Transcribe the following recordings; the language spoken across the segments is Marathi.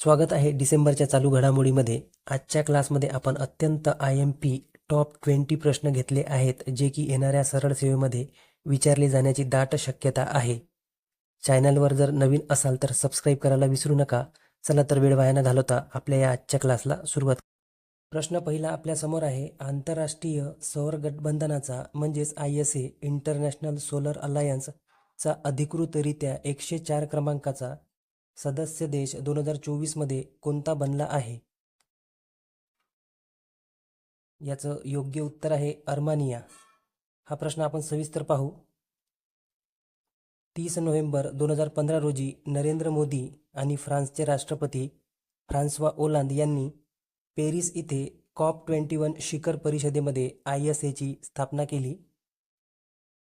स्वागत आहे डिसेंबरच्या चालू घडामोडीमध्ये. आजच्या क्लासमध्ये आपण अत्यंत I M P top twenty प्रश्न घेतले आहेत जे की येणाऱ्या सरळ सेवेमध्ये विचारले जाण्याची दाट शक्यता आहे. चॅनलवर जर नवीन असाल तर सबस्क्राईब करायला विसरू नका. चला तर वेळ वाया न घालवता आपल्या या आजच्या क्लासला सुरुवात प्रश्न पहिला आपल्यासमोर आहे आंतरराष्ट्रीय सौर गठबंधनाचा म्हणजेच I S A international solar अलायन्सचा अधिकृतरित्या एकशे चार क्रमांकाचा सदस्य देश दोन हजार चोवीसमध्ये कोणता बनला आहे? याचं योग्य उत्तर आहे अर्मानिया. हा प्रश्न आपण सविस्तर पाहू. तीस नोव्हेंबर दोन हजार पंधरा रोजी नरेंद्र मोदी आणि फ्रान्सचे राष्ट्रपती फ्रान्सवा ओलांद यांनी पेरिस इथे कॉप ट्वेंटी वन शिखर परिषदेमध्ये आय एस एची स्थापना केली.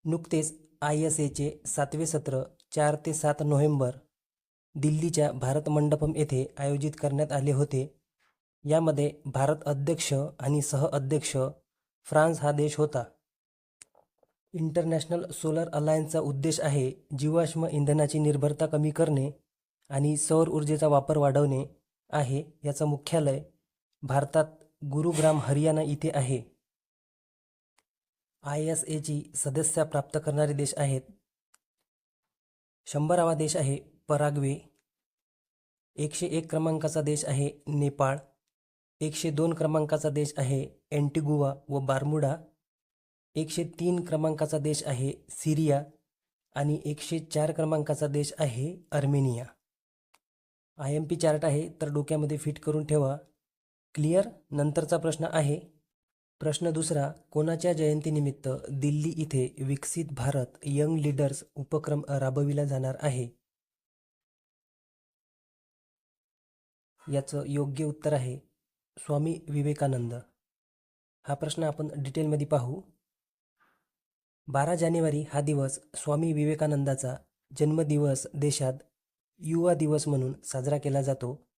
नुकतेच आय एस एचे सातवे सत्र चार ते सात नोव्हेंबर दिल्लीच्या भारत मंडपम येथे आयोजित करण्यात आले होते. यामध्ये भारत अध्यक्ष आणि सहअध्यक्ष फ्रान्स हा देश होता. इंटरनॅशनल सोलर अलायन्सचा उद्देश आहे जीवाश्म इंधनाची निर्भरता कमी करणे आणि सौर ऊर्जेचा वापर वाढवणे आहे याचं मुख्यालय भारतात गुरुग्राम हरियाणा इथे आहे. आय एस एची सदस्या प्राप्त करणारे देश आहेत. शंभरावा देश आहे पराग्वे एकशे एक क्रमांकाचा देश आहे नेपाळ एकशे दोन क्रमांकाचा देश आहे एंटिगुवा व बार्मुडा एकशे तीन क्रमांकाचा देश आहे सिरिया आणि एकशे चार क्रमांकाचा देश आहे Armenia I M P chart आहे तर डोक्यामध्ये फिट करून ठेवा. क्लिअर? नंतरचा प्रश्न आहे. प्रश्न दुसरा कोणाच्या जयंतीनिमित्त दिल्ली इथे विकसित भारत यंग लीडर्स उपक्रम राबविला जाणार आहे? याचं योग्य उत्तर आहे स्वामी विवेकानंद. हा प्रश्न आपण डिटेलमध्ये पाहू. बारा जानेवारी हा दिवस स्वामी विवेकानंदाचा जन्मदिवस देशात युवा दिवस म्हणून साजरा केला जातो.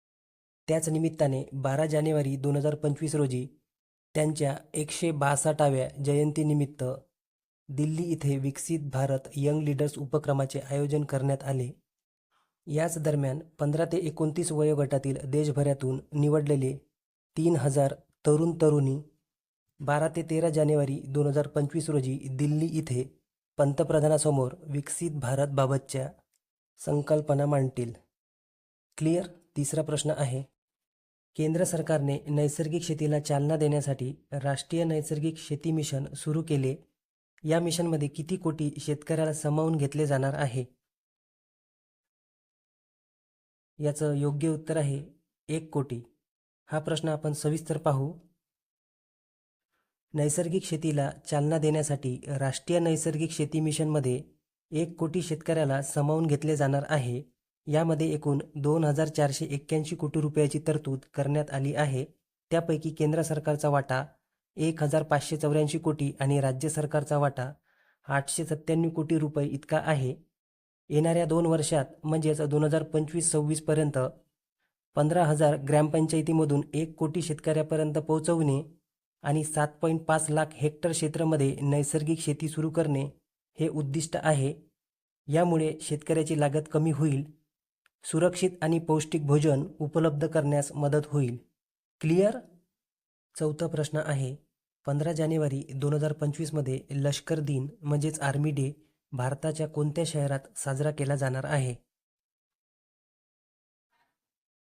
त्याच निमित्ताने बारा जानेवारी दोन हजार पंचवीस रोजी त्यांच्या एकशे बासष्टाव्या जयंतीनिमित्त दिल्ली इथे विकसित भारत यंग लीडर्स उपक्रमाचे आयोजन करण्यात आले. याच दरम्यान पंधरा ते एकोणतीस वयोगटातील देशभरातून निवडलेले तीन हजार तरुण तरुणी बारा ते तेरा जानेवारी दोन हजार पंचवीस रोजी दिल्ली इथे पंतप्रधानासमोर विकसित भारतबाबतच्या संकल्पना मांडतील. क्लिअर? तिसरा प्रश्न आहे. केंद्र सरकारने नैसर्गिक शेतीला चालना देण्यासाठी राष्ट्रीय नैसर्गिक शेती मिशन सुरू केले. या मिशनमध्ये किती कोटी शेतकऱ्याला सामावून घेतले जाणार आहे? याचं योग्य उत्तर आहे एक कोटी. हा प्रश्न आपण सविस्तर पाहू. नैसर्गिक शेतीला चालना देण्यासाठी राष्ट्रीय नैसर्गिक शेती मिशनमध्ये एक कोटी शेतकऱ्याला सामावून घेतले जाणार आहे. यामध्ये एकूण दोन हजार चारशे एक्क्याऐंशी कोटी रुपयाची तरतूद करण्यात आली आहे. त्यापैकी केंद्र सरकारचा वाटा एक हजार पाचशे चौऱ्याऐंशी कोटी आणि राज्य सरकारचा वाटा आठशे सत्त्याण्णव कोटी रुपये इतका आहे. येणाऱ्या दोन वर्षात म्हणजेच दोन हजार पंचवीस सव्वीसपर्यंत पंधरा हजार ग्रामपंचायतीमधून एक कोटी शेतकऱ्यापर्यंत पोहोचवणे आणि सात पॉईंट पाच लाख हेक्टर क्षेत्रामध्ये नैसर्गिक शेती सुरू करणे हे उद्दिष्ट आहे. यामुळे शेतकऱ्याची लागत कमी होईल. सुरक्षित आणि पौष्टिक भोजन उपलब्ध करण्यास मदत होईल. क्लिअर? चौथा प्रश्न आहे. पंधरा जानेवारी दोन हजार पंचवीसमध्ये लष्कर दिन म्हणजेच आर्मी डे भारताच्या कोणत्या शहरात साजरा केला जाणार आहे?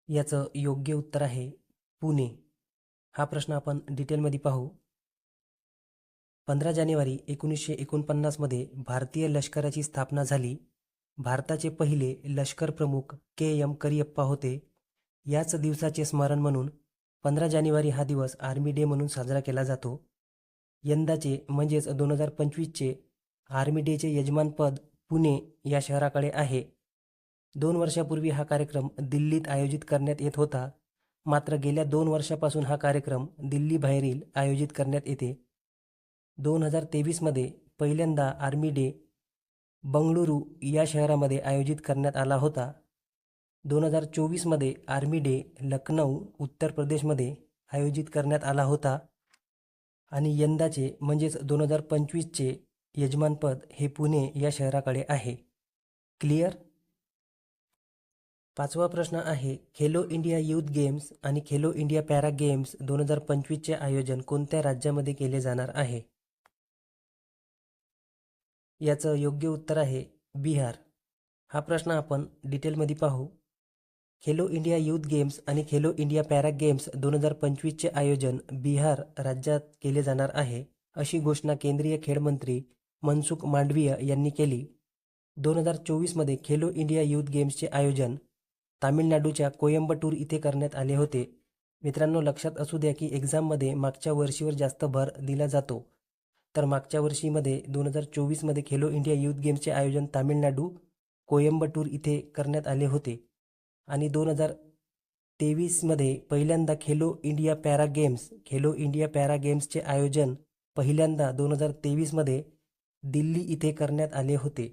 याचं योग्य उत्तर आहे पुणे. हा प्रश्न आपण डिटेलमध्ये पाहू. पंधरा जानेवारी एकोणीसशे एकोणपन्नासमध्ये भारतीय लष्कराची स्थापना झाली. भारताचे पहिले लष्कर प्रमुख के एम करियप्पा होते. याच दिवसाचे स्मरण म्हणून पंधरा जानेवारी हा दिवस आर्मी डे म्हणून साजरा केला जातो. यंदाचे म्हणजेच दोन हजार पंचवीसचे आर्मी डेचे यजमानपद पुणे या शहराकडे आहे. दोन वर्षापूर्वी हा कार्यक्रम दिल्लीत आयोजित करण्यात येत होता. मात्र गेल्या दोन वर्षापासून हा कार्यक्रम दिल्लीबाहेरील आयोजित करण्यात येते. दोन हजार तेवीसमध्ये पहिल्यांदा आर्मी डे बंगळुरू या शहरामध्ये आयोजित करण्यात आला होता. दोन हजार चोवीसमध्ये आर्मी डे लखनौ उत्तर प्रदेशमध्ये आयोजित करण्यात आला होता. आणि यंदाचे म्हणजेच दोन हजार पंचवीसचे यजमानपद हे पुणे या शहराकडे आहे. क्लिअर पाचवा प्रश्न आहे खेलो इंडिया यूथ गेम्स आणि खेलो इंडिया पॅरा गेम्स दोन हजार पंचवीसचे आयोजन कोणत्या राज्यामध्ये केले जाणार आहे? याचं योग्य उत्तर आहे बिहार. हा प्रश्न आपण डिटेलमध्ये पाहू. खेलो इंडिया यूथ गेम्स आणि खेलो इंडिया पॅरा गेम्स दोन हजार पंचवीसचे आयोजन बिहार राज्यात केले जाणार आहे अशी घोषणा केंद्रीय खेळमंत्री मनसुख मांडवीय यांनी केली. दोन हजार चोवीसमध्ये खेलो इंडिया यूथ गेम्सचे आयोजन तामिळनाडूच्या कोयंबटूर इथे करण्यात आले होते. मित्रांनो लक्षात असू द्या की एक्झाममध्ये मागच्या वर्षीवर जास्त भर दिला जातो. तर मागच्या वर्षीमध्ये दोन हजार चोवीसमध्ये खेलो इंडिया यूथ गेम्सचे आयोजन तामिळनाडू कोयंबटूर इथे करण्यात आले होते. आणि दोन हजार तेवीसमध्ये पहिल्यांदा Khelo India para games Khelo India para गेम्सचे आयोजन पहिल्यांदा दोन हजार तेवीसमध्ये दिल्ली इथे करण्यात आले होते.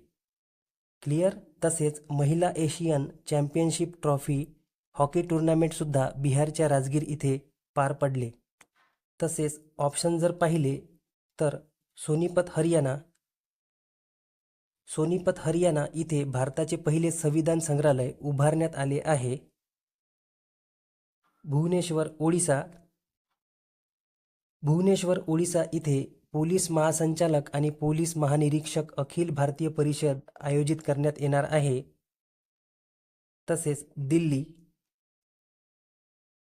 क्लिअर? तसेच महिला एशियन चॅम्पियनशिप ट्रॉफी हॉकी टुर्नामेंटसुद्धा बिहारच्या राजगीर इथे पार पडले. तसेच ऑप्शन जर पाहिले तर सोनीपत हरियाणा सोनीपत हरियाणा इथे भारताचे पहिले संविधान संग्रहालय उभारण्यात आले आहे. भुवनेश्वर ओडिसा भुवनेश्वर ओडिसा इथे पोलीस महासंचालक आणि पोलीस महानिरीक्षक अखिल भारतीय परिषद आयोजित करण्यात येणार आहे. तसेच दिल्ली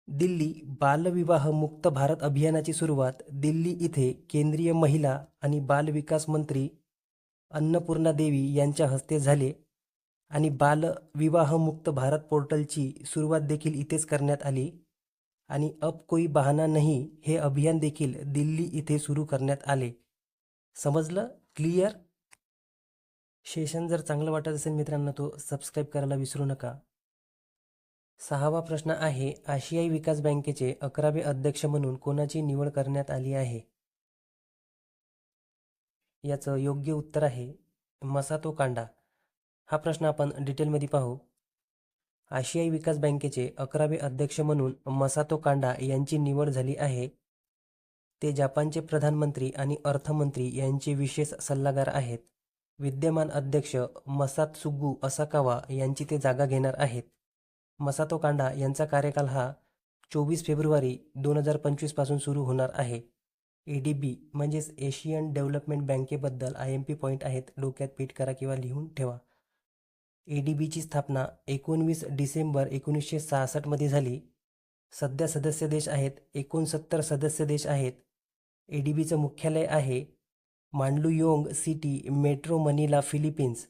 दिल्ली बालविवाह मुक्त भारत अभियानाची सुरुवात दिल्ली इथे केंद्रीय महिला आणि बाल विकास मंत्री अन्नपूर्णा देवी यांच्या हस्ते झाले आणि बाल विवाहमुक्त भारत पोर्टलची सुरुवात देखील इथेच करण्यात आली. आणि अब कोई बहाना नाही हे अभियान देखील दिल्ली इथे सुरू करण्यात आले. समजलं? क्लिअर सेशन जर चांगलं वाटत असेल मित्रांनो तो सबस्क्राईब करायला विसरू नका. सहावा प्रश्न आहे आशियाई विकास बँकेचे अकरावे अध्यक्ष म्हणून कोणाची निवड करण्यात आली आहे? याचं योग्य उत्तर आहे मसातो कांडा. हा प्रश्न आपण डिटेलमध्ये पाहू. आशियाई विकास बँकेचे अकरावे अध्यक्ष म्हणून मसातो कांडा यांची निवड झाली आहे. ते जपानचे प्रधानमंत्री आणि अर्थमंत्री यांचे विशेष सल्लागार आहेत. विद्यमान अध्यक्ष मसातसुगू असाकावा यांची ते जागा घेणार आहेत. मसातो कांडा यांचा कार्यकाल हा चोवीस फेब्रुवारी दोन हजार पंचवीसपासून सुरू होणार आहे. ए डी बी म्हणजेच एशियन डेव्हलपमेंट बँकेबद्दल आय एम पी पॉईंट आहेत डोक्यात पीठ करा किंवा लिहून ठेवा. ए डी बीची स्थापना एकोणवीस डिसेंबर एकोणीसशे सहासष्टमध्ये झाली. सध्या सदस्य देश आहेत एकोणसत्तर सदस्य देश आहेत. ए डी बीचं मुख्यालय आहे Mandaluyong city metro Manila Philippines.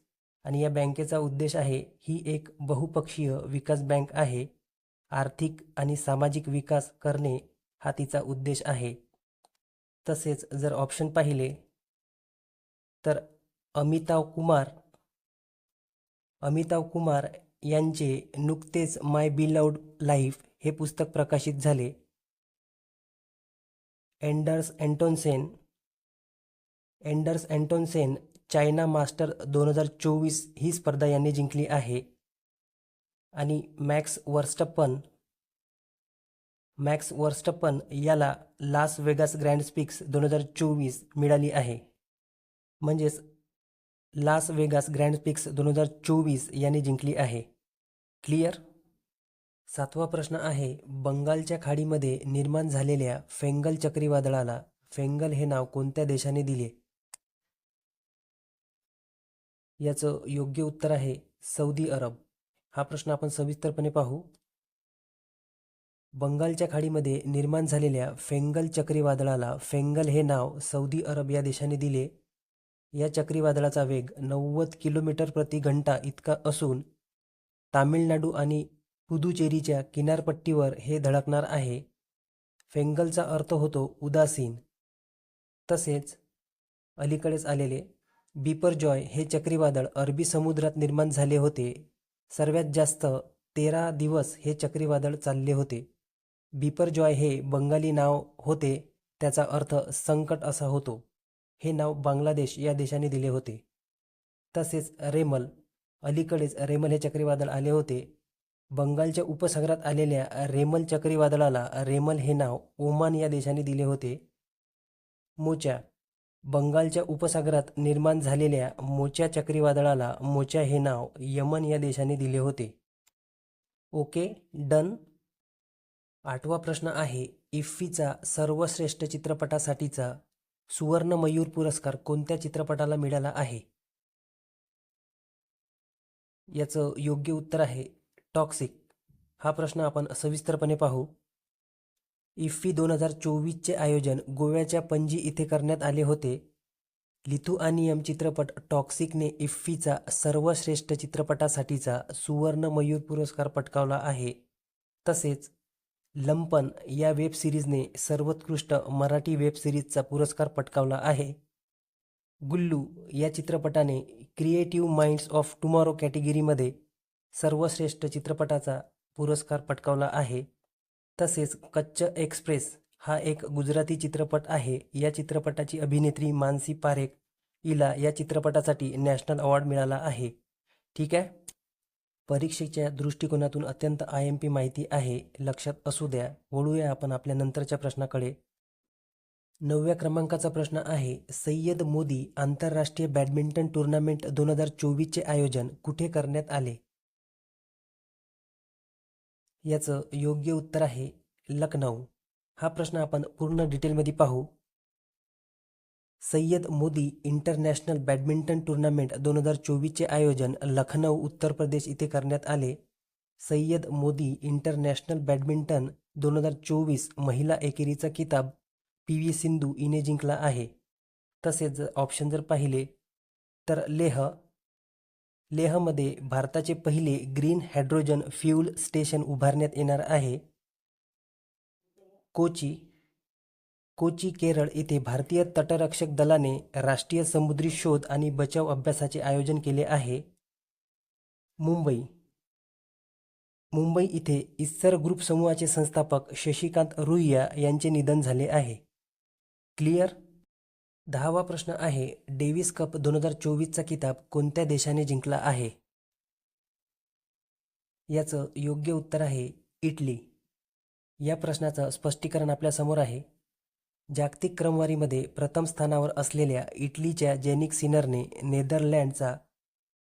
आणि या बँकेचा उद्देश आहे ही एक बहुपक्षीय विकास बँक आहे. आर्थिक आणि सामाजिक विकास करणे हा तिचा उद्देश आहे. तसेच जर ऑप्शन पाहिले तर अमिताव कुमार अमिताभ कुमार यांचे नुकतेच माय बिलाउड लाईफ हे पुस्तक प्रकाशित झाले. Anders Antonsen Anders Antonsen China master दोन हजार चोवीस ही स्पर्धा यांनी जिंकली आहे. आणि मॅक्स वर्स्टप्पन मॅक्स वर्स्टप्पन याला लास वेगास ग्रँड स्पिक्स दोन हजार चोवीस मिळाली आहे. म्हणजेच लास वेगास ग्रँड पिक्स दोन हजार चोवीस याने जिंकली आहे. क्लिअर? सातवा प्रश्न आहे बंगालच्या खाडीमध्ये निर्माण झालेल्या फेंगल चक्रीवादळाला फेंगल हे नाव कोणत्या देशाने दिले? याचं योग्य उत्तर आहे सौदी अरब. हा प्रश्न आपण सविस्तरपणे पाहू. बंगालच्या खाडीमध्ये निर्माण झालेल्या फेंगल चक्रीवादळाला फेंगल हे नाव सौदी अरब या देशाने दिले. या चक्रीवादळाचा वेग नव्वद किलोमीटर प्रति घंटा इतका असून तामिळनाडू आणि पुदुचेरीच्या किनारपट्टीवर हे धडकणार आहे. फेंगलचा अर्थ होतो उदासीन. तसेच अलीकडेच आलेले बिपरजॉय हे चक्रीवादळ अरबी समुद्रात निर्माण झाले होते. सर्वात जास्त तेरा दिवस हे चक्रीवादळ चालले होते. बिपरजॉय हे बंगाली नाव होते त्याचा अर्थ संकट असा होतो. हे नाव बांगलादेश या देशाने दिले होते. तसेच रेमल अलीकडेच रेमल हे चक्रीवादळ आले होते. बंगालच्या उपसागरात आलेल्या रेमल चक्रीवादळाला रेमल हे नाव ओमान या देशाने दिले होते. मोचा बंगालच्या उपसागरात निर्माण झालेल्या मोच्या चक्रीवादळाला मोचा हे नाव यमन या देशाने दिले होते. Okay done. आठवा प्रश्न आहे इफ्फीचा सर्वश्रेष्ठ चित्रपटासाठीचा सुवर्ण मयूर पुरस्कार कोणत्या चित्रपटाला मिळाला आहे? याचं योग्य उत्तर आहे टॉक्सिक. हा प्रश्न आपण सविस्तरपणे पाहू. इफ्फी दोन हजार चोवीसचे आयोजन गोव्याच्या पणजी इथे करण्यात आले होते. लिथुआनियम चित्रपट टॉक्सिकने इफ्फीचा सर्वश्रेष्ठ चित्रपटासाठीचा सुवर्ण मयूर पुरस्कार पटकावला आहे. तसेच लंपन या वेब सिरीजने सर्वोत्कृष्ट मराठी वेब सिरीजचा पुरस्कार पटकावला आहे. गुल्लू या चित्रपटाने क्रिएटिव्ह माइंड्स ऑफ टुमॉरो कॅटेगरीमध्ये सर्वश्रेष्ठ चित्रपटाचा पुरस्कार पटकावला आहे. तसेच कच्च एक्सप्रेस हा एक गुजराती चित्रपट आहे. या चित्रपटाची अभिनेत्री मानसी पारेख हिला या चित्रपटासाठी नॅशनल अवॉर्ड मिळाला आहे. ठीक आहे? परीक्षेच्या दृष्टिकोनातून अत्यंत आय एम पी माहिती आहे लक्षात असू द्या. वळूया आपण आपल्या नंतरच्या प्रश्नाकडे. नवव्या क्रमांकाचा प्रश्न आहे सय्यद मोदी आंतरराष्ट्रीय बॅडमिंटन टुर्नामेंट दोन हजार चोवीसचे आयोजन कुठे करण्यात आले? याचं योग्य उत्तर आहे लखनौ. हा प्रश्न आपण पूर्ण डिटेलमध्ये पाहू. Syed Modi international badminton tournament दोन हजार चोवीसचे आयोजन लखनौ उत्तर प्रदेश इथे करण्यात आले. सय्यद मोदी इंटरनॅशनल बॅडमिंटन दोन हजार चोवीस महिला एकेरीचा किताब पी व्ही सिंधू हिने जिंकला आहे. तसेच जर ऑप्शन जर पाहिले तर लेह लेहमध्ये भारताचे पहिले ग्रीन हायड्रोजन फ्यूल स्टेशन उभारण्यात येणार आहे. कोची कोची केरळ येथे भारतीय तटरक्षक दलाने राष्ट्रीय समुद्री शोध आणि बचाव अभ्यासाचे आयोजन केले आहे. मुंबई. मुंबई इथे इस्सर ग्रुप समूहाचे संस्थापक शशिकांत रुईया यांचे निधन झाले आहे. क्लिअर? दहावा प्रश्न आहे डेव्हिस कप दोन हजार चोवीसचा किताब कोणत्या देशाने जिंकला आहे? याचं योग्य उत्तर आहे इटली. या प्रश्नाचं स्पष्टीकरण आपल्यासमोर आहे. जागतिक क्रमवारीमध्ये प्रथम स्थानावर असलेल्या इटलीच्या जेनिक सिनरने नेदरलँडचा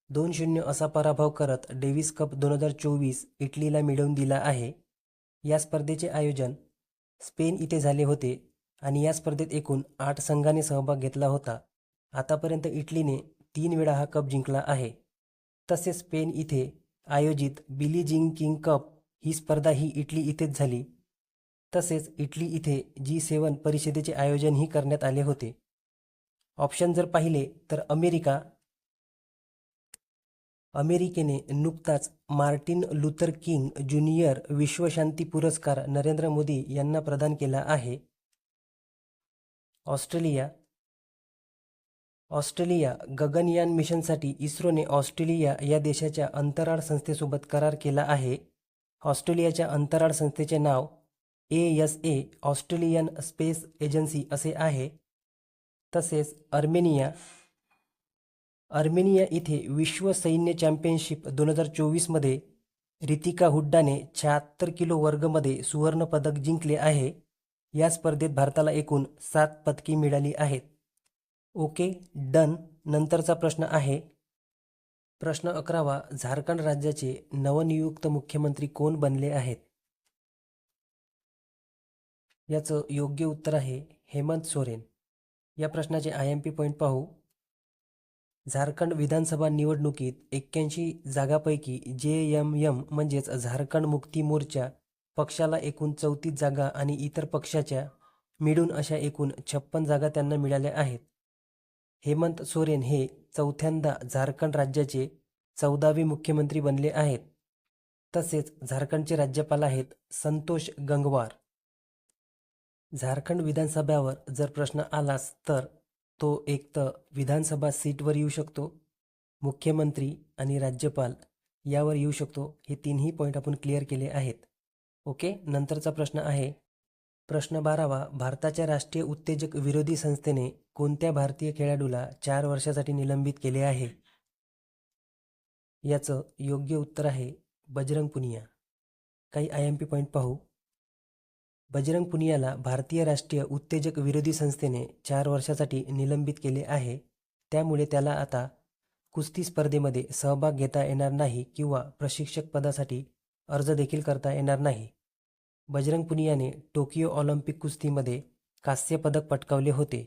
दोन शून्य असा पराभव करत डेव्हिस कप दोन हजार चोवीस इटलीला मिळवून दिला आहे. या स्पर्धेचे आयोजन स्पेन इथे झाले होते आणि या स्पर्धेत एकूण आठ संघांनी सहभाग घेतला होता. आतापर्यंत इटलीने तीन वेळा हा कप जिंकला आहे. तसेच स्पेन इथे आयोजित बिली जिंग किंग कप ही स्पर्धा ही इटली इथेच झाली. तसेच इटली इथे जी सेवन परिषदेचे आयोजनही करण्यात आले होते. ऑप्शन जर पाहिले तर अमेरिका अमेरिकेने नुकताच मार्टिन लुथर किंग ज्युनियर विश्वशांती पुरस्कार नरेंद्र मोदी यांना प्रदान केला आहे. ऑस्ट्रेलिया ऑस्ट्रेलिया गगनयान मिशनसाठी इस्रोने ऑस्ट्रेलिया या देशाच्या अंतराळ संस्थेसोबत करार केला आहे. ऑस्ट्रेलियाच्या अंतराळ संस्थेचे नाव A S A Australian space agency असे आहे. तसेच अर्मेनिया अर्मेनिया इथे विश्व सैन्य चॅम्पियनशिप दोन हजार चोवीसमध्ये रितिका हुड्डाने शहात्तर किलो वर्गमध्ये सुवर्णपदक जिंकले आहे. या स्पर्धेत भारताला एकूण सात पदकी मिळाली आहेत. Okay done. नंतरचा प्रश्न आहे. प्रश्न अकरावा झारखंड राज्याचे नवनियुक्त मुख्यमंत्री कोण बनले आहेत? याचं योग्य उत्तर आहे हेमंत सोरेन. या प्रश्नाचे आय एम पी पॉईंट पाहू. झारखंड विधानसभा निवडणुकीत एक्क्याऐंशी जागापैकी जे एम एम म्हणजेच झारखंड मुक्ती मोर्चा पक्षाला एकूण चौतीस जागा आणि इतर पक्षाच्या मिळून अशा एकूण छप्पन जागा त्यांना मिळाल्या आहेत. हेमंत सोरेन हे चौथ्यांदा झारखंड राज्याचे चौदावे मुख्यमंत्री बनले आहेत. तसेच झारखंडचे राज्यपाल आहेत संतोष गंगवार. झारखंड विधानसभेवर जर प्रश्न आलास तर तो एक तर विधानसभा सीटवर येऊ शकतो मुख्यमंत्री आणि राज्यपाल यावर येऊ शकतो. हे तीनही पॉईंट आपण क्लिअर केले आहेत. ओके नंतरचा प्रश्न आहे. प्रश्न बारावा भारताच्या राष्ट्रीय उत्तेजक विरोधी संस्थेने कोणत्या भारतीय खेळाडूला चार वर्षासाठी निलंबित केले आहे? याचं योग्य उत्तर आहे बजरंग पुनिया. काही आय एम पी पॉईंट पाहू. बजरंग पुनियाला भारतीय राष्ट्रीय उत्तेजक विरोधी संस्थेने चार वर्षासाठी निलंबित केले आहे. त्यामुळे त्याला आता कुस्ती स्पर्धेमध्ये सहभाग घेता येणार नाही किंवा प्रशिक्षक पदासाठी अर्ज देखील करता येणार नाही. बजरंग पुनियाने टोकियो ऑलिम्पिक कुस्तीमध्ये कांस्य पदक पटकावले होते.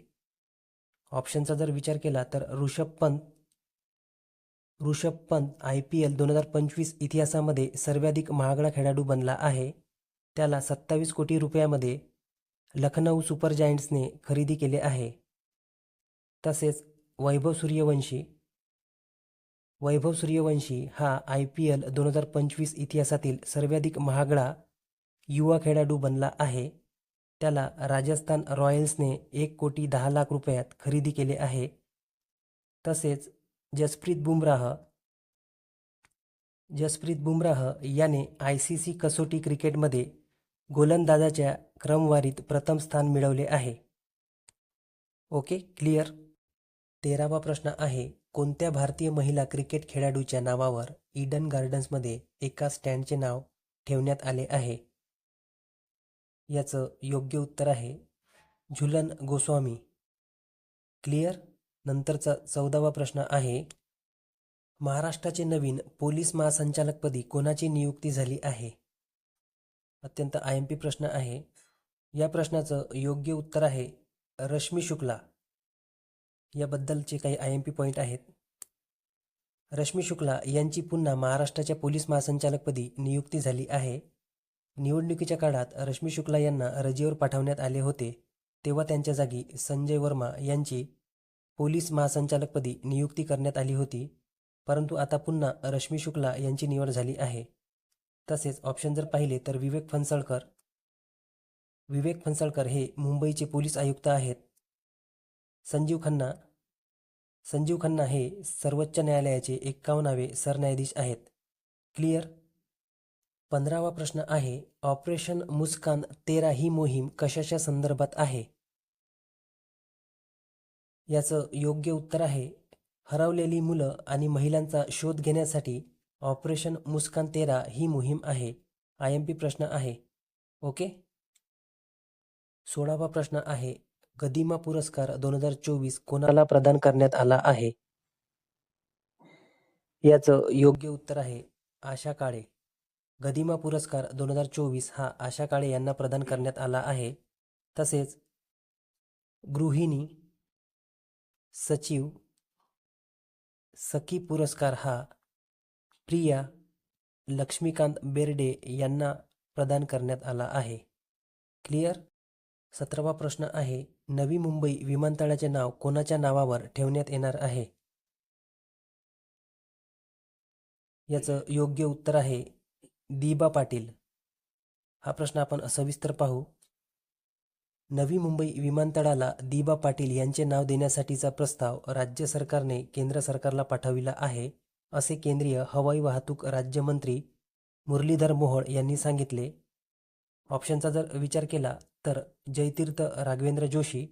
ऑप्शनचा जर विचार केला तर Rishabh Pant Rishabh Pant I P L दोन हजार पंचवीस इतिहासामध्ये सर्वाधिक महागडा खेळाडू बनला आहे. त्याला सत्तावीस कोटी रुपयामध्ये लखनौ सुपर जायंट्सने खरेदी केले आहे. तसेच वैभव सूर्यवंशी वैभव सूर्यवंशी हा आय पी एल दोन हजार पंचवीस इतिहासातील सर्वाधिक महागडा युवा खेळाडू बनला आहे. त्याला राजस्थान रॉयल्सने एक कोटी दहा लाख रुपयात खरेदी केले आहे. तसेच जसप्रीत बुमराह जसप्रीत बुमराह याने आय सी सी कसोटी क्रिकेटमध्ये गोलंदाजाच्या क्रमवारीत प्रथम स्थान मिळवले आहे. Okay clear? तेरावा प्रश्न आहे कोणत्या भारतीय महिला क्रिकेट खेळाडूच्या नावावर ईडन गार्डन्समध्ये एका स्टँडचे नाव ठेवण्यात आले आहे? याचं योग्य उत्तर आहे झुलन गोस्वामी. क्लिअर? नंतरचा चौदावा प्रश्न आहे महाराष्ट्राचे नवीन पोलीस महासंचालकपदी कोणाची नियुक्ती झाली आहे? अत्यंत आय एम पी प्रश्न आहे. या प्रश्नाचं योग्य उत्तर आहे रश्मी शुक्ला. याबद्दलचे काही आय एम पी पॉईंट आहेत. रश्मी शुक्ला यांची पुन्हा महाराष्ट्राच्या पोलीस महासंचालकपदी नियुक्ती झाली आहे. निवडणुकीच्या काळात रश्मी शुक्ला यांना रजेवर पाठवण्यात आले होते. तेव्हा त्यांच्या जागी संजय वर्मा यांची पोलीस महासंचालकपदी नियुक्ती करण्यात आली होती. परंतु आता पुन्हा रश्मी शुक्ला यांची निवड झाली आहे. तसेच ऑप्शन जर पाहिले तर विवेक फणसळकर. विवेक फणसळकर हे मुंबईचे पोलीस आयुक्त आहेत. संजीव खन्ना. संजीव खन्ना हे सर्वोच्च न्यायालयाचे एक्कावन्नावे सरन्यायाधीश आहेत. क्लिअर पंधरावा प्रश्न आहे ऑपरेशन मुस्कान तेरा ही मोहीम कशाच्या संदर्भात आहे? याचं योग्य उत्तर आहे हरवलेली मुलं आणि महिलांचा शोध घेण्यासाठी ऑपरेशन मुस्कान तेरा ही मोहीम आहे. आय एम पी प्रश्न आहे. ओके? सोळावा प्रश्न आहे. गदिमा पुरस्कार दोन हजार चोवीस कोणाला प्रदान करण्यात आला आहे? याचं योग्य उत्तर आहे आशा काळे. गदिमा पुरस्कार दोन हजार चोवीस हा आशा काळे यांना प्रदान करण्यात आला आहे. तसेच गृहिणी सचिव सखी पुरस्कार हा प्रिया लक्ष्मीकांत बेर्डे यांना प्रदान करण्यात आला आहे. क्लिअर? सतरावा प्रश्न आहे नवी मुंबई विमानतळाचे नाव कोणाच्या नावावर ठेवण्यात येणार आहे? याचं योग्य उत्तर आहे दिबा पाटील. हा प्रश्न आपण सविस्तर पाहू. नवी मुंबई विमानतळाला दिबा पाटील यांचे नाव देण्यासाठीचा प्रस्ताव राज्य सरकारने केंद्र सरकारला पाठविला आहे. असे केंद्रीय हवाई वाहतूक राज्यमंत्री मुरलीधर मोहोळ यांनी सांगितले. ऑप्शनचा जर विचार केला तर जयतीर्थ राघवेंद्र जोशी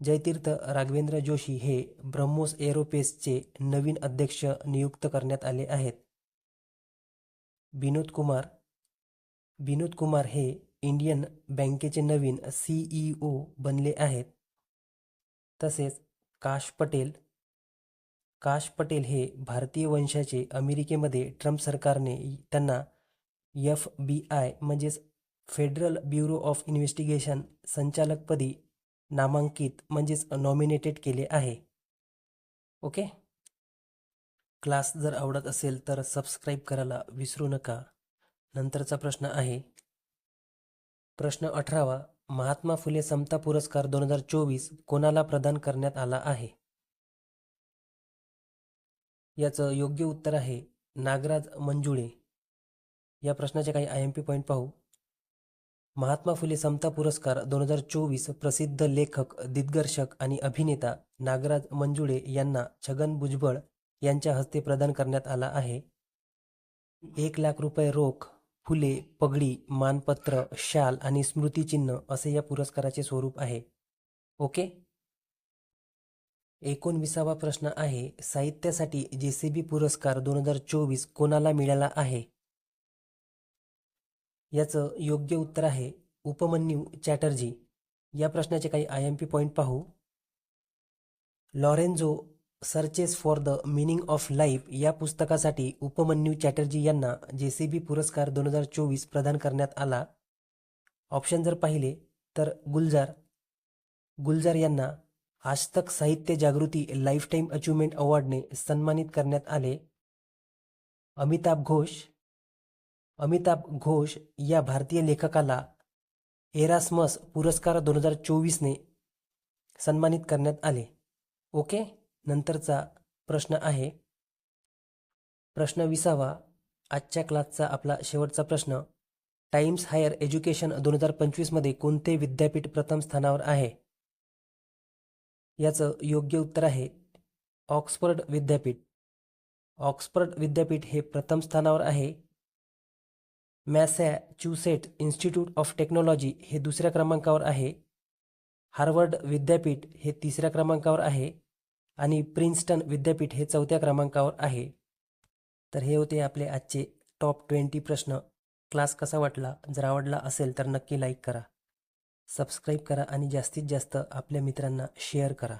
जयतीर्थ राघवेंद्र जोशी हे ब्रह्मोस एरोपेसचे नवीन अध्यक्ष नियुक्त करण्यात आले आहेत. विनोद कुमार विनोद कुमार हे इंडियन बँकेचे नवीन सीईओ बनले आहेत. तसेच काश पटेल काश पटेल हे भारतीय वंशाचे अमेरिकेमध्ये ट्रम्प सरकारने त्यांना एफ बी आय म्हणजेच फेडरल ब्युरो ऑफ इन्व्हेस्टिगेशन संचालकपदी नामांकित म्हणजेच नॉमिनेटेड केले आहे. ओके? क्लास जर आवडत असेल तर सबस्क्राईब करायला विसरू नका. नंतरचा प्रश्न आहे. प्रश्न अठरावा महात्मा फुले समता पुरस्कार दोन हजार चोवीस कोणाला प्रदान करण्यात आला आहे? याचं योग्य उत्तर आहे नागराज मंजुळे. या प्रश्नाचे काही आय एम पी पॉईंट पाहू. महात्मा फुले समता पुरस्कार दोन हजार चोवीस प्रसिद्ध लेखक दिग्दर्शक आणि अभिनेता नागराज मंजुळे यांना छगन भुजबळ यांच्या हस्ते प्रदान करण्यात आला आहे. एक लाख रुपये रोख फुले पगडी मानपत्र शाल आणि स्मृतिचिन्ह असे या पुरस्काराचे स्वरूप आहे. ओके? एकोणविसावा प्रश्न आहे साहित्यासाठी जे सी बी पुरस्कार दोन हजार चोवीस कोणाला मिळाला आहे? याचं योग्य उत्तर आहे उपमन्यू चॅटर्जी. या प्रश्नाचे काही आय एम पी पॉईंट पाहू. Lorenzo searches for the meaning of life या पुस्तकासाठी उपमन्यू चॅटर्जी यांना जे सी बी पुरस्कार दोन हजार चोवीस प्रदान करण्यात आला. ऑप्शन जर पाहिले तर गुलजार. गुलजार यांना आजतक साहित्य जागृती लाईफटाईम अचिव्हमेंट अवॉर्डने सन्मानित करण्यात आले. अमिताभ घोष अमिताभ घोष या भारतीय लेखकाला एरास्मस पुरस्कार दोन हजार चोवीसने सन्मानित करण्यात आले. ओके नंतरचा प्रश्न आहे. प्रश्न विसावा. आजच्या क्लासचा आपला शेवटचा प्रश्न. टाइम्स हायर एज्युकेशन दोन हजार पंचवीसमध्ये कोणते विद्यापीठ प्रथम स्थानावर आहे? याचं योग्य उत्तर आहे ऑक्सफर्ड विद्यापीठ. ऑक्सफर्ड विद्यापीठ हे प्रथम स्थानावर आहे. मॅसॅच्युसेट इन्स्टिट्यूट ऑफ टेक्नॉलॉजी हे दुसऱ्या क्रमांकावर आहे. हार्वर्ड विद्यापीठ हे तिसऱ्या क्रमांकावर आहे आणि प्रिन्स्टन विद्यापीठ हे चौथ्या क्रमांकावर आहे. तर हे होते आपले आजचे टॉप ट्वेंटी प्रश्न. क्लास कसा वाटला? जर आवडला असेल तर नक्की लाईक करा. सबस्क्राईब करा आणि जास्तीत जास्त आपल्या मित्रांना शेअर करा.